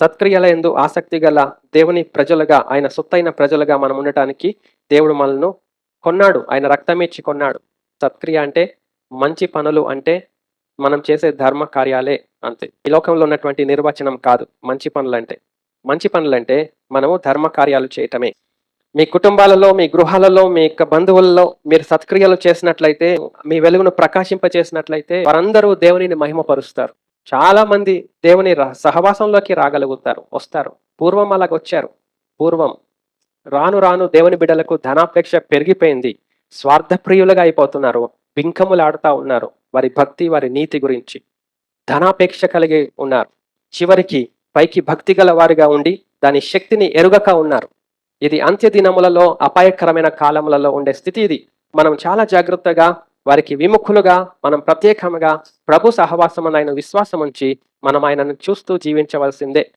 సత్క్రియల ఎందు ఆసక్తి గల దేవుని ప్రజలుగా ఆయన సొత్తైన ప్రజలుగా మనం ఉండటానికి దేవుడు మనల్ని కొన్నాడు. ఆయన రక్తమిచ్చి కొన్నాడు. సత్క్రియ అంటే మంచి పనులు అంటే మనం చేసే ధర్మ కార్యాలే అంతే. ఈ లోకంలో ఉన్నటువంటి నిర్వచనం కాదు మంచి పనులు అంటే. మంచి పనులంటే మనము ధర్మ కార్యాలు చేయటమే. మీ కుటుంబాలలో మీ గృహాలలో మీ యొక్క బంధువులలో మీరు సత్క్రియలు చేసినట్లయితే మీ వెలుగును ప్రకాశింప చేసినట్లయితే వారందరూ దేవునిని మహిమపరుస్తారు. చాలామంది దేవుని ర- సహవాసంలోకి రాగలుగుతారు వస్తారు. పూర్వం అలాగ వచ్చారు. పూర్వం రాను రాను దేవుని బిడ్డలకు ధనాపేక్ష పెరిగిపోయింది. స్వార్థప్రియులుగా అయిపోతున్నారు. బింకములాడుతూ ఉన్నారు. వారి భక్తి వారి నీతి గురించి ధనాపేక్ష కలిగి ఉన్నారు. చివరికి పైకి భక్తి గల వారిగా ఉండి దాని శక్తిని ఎరుగక ఉన్నారు. ఇది అంత్య దినములలో అపాయకరమైన కాలములలో ఉండే స్థితి ఇది. మనం చాలా జాగ్రత్తగా వారికి విముఖులుగా మనం ప్రత్యేకంగా ప్రభు సహవాసం విశ్వాసం ఉంచి మనం ఆయనను చూస్తూ జీవించవలసిందే.